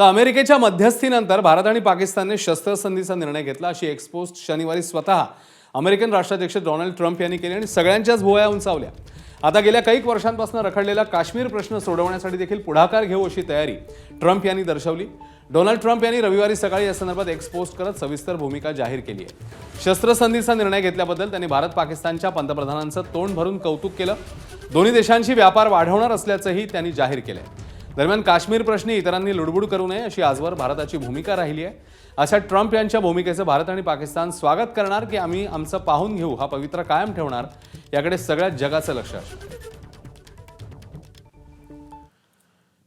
तर अमेरिकेच्या मध्यस्थीनंतर भारत आणि पाकिस्तानने शस्त्रसंधीचा निर्णय घेतला. अशी एक्सपोस्ट शनिवारी स्वतः अमेरिकन राष्ट्राध्यक्ष डोनाल्ड ट्रम्प यांनी केली आणि सगळ्यांच्याच भुवया उंचावल्या. आता गेल्या काही वर्षांपासून रखडलेला काश्मीर प्रश्न सोडवण्यासाठी देखील पुढाकार घेऊ अशी तयारी ट्रम्प यांनी दर्शवली. डोनाल्ड ट्रम्प यांनी रविवारी सकाळी या संदर्भात एक्सपोस्ट करत सविस्तर भूमिका जाहीर केली आहे. शस्त्रसंधीचा निर्णय घेतल्याबद्दल त्यांनी भारत पाकिस्तानच्या पंतप्रधानांचं तोंड भरून कौतुक केलं. दोन्ही देशांशी व्यापार वाढवणार असल्याचंही त्यांनी जाहीर केलंय. दरम्यान काश्मीर प्रश्नी इतरांनी लुडबुड करू नये अशी आजवर भारताची भूमिका राहिली आहे. अशा ट्रम्प यांच्या भूमिकेचं भारत आणि पाकिस्तान स्वागत करणार की आम्ही आमचं पाहून घेऊ हा पवित्र कायम ठेवणार याकडे सगळ्या जगाचं लक्ष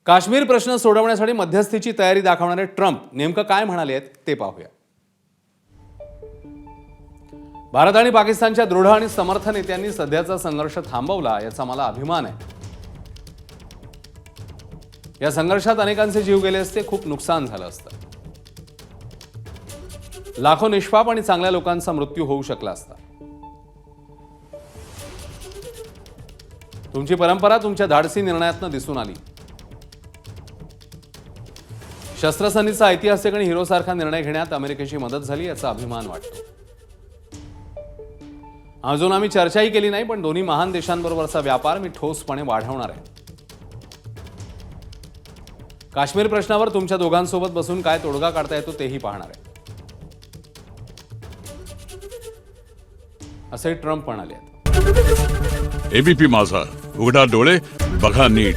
काश्मीर प्रश्न सोडवण्यासाठी मध्यस्थीची तयारी दाखवणारे ट्रम्प नेमकं काय म्हणाले आहेत ते पाहूया. भारत आणि पाकिस्तानच्या दृढ आणि समर्थ नेत्यांनी सध्याचा संघर्ष थांबवला याचा मला अभिमान आहे. या संघर्षात अनेकांचे जीव गेले असते खूप नुकसान झालं असतं. लाखो निष्पाप आणि चांगल्या लोकांचा मृत्यू होऊ शकला असता. तुमची परंपरा तुमच्या धाडसी निर्णयातनं दिसून आली. शस्त्रसंधीचा ऐतिहासिक आणि हिरोसारखा निर्णय घेण्यात अमेरिकेची मदत झाली याचा अभिमान वाटतो. अजून आम्ही चर्चाही केली नाही पण दोन्ही महान देशांबरोबरचा व्यापार मी ठोसपणे वाढवणार आहे. काश्मीर प्रश्नावर तुमच्या दोघांसोबत बसून काय तोडगा काढता येतो तेही पाहणार आहे. असे ट्रम्प म्हणाले आहेत. एबीपी माझा. उघडा डोळे बघा नीट.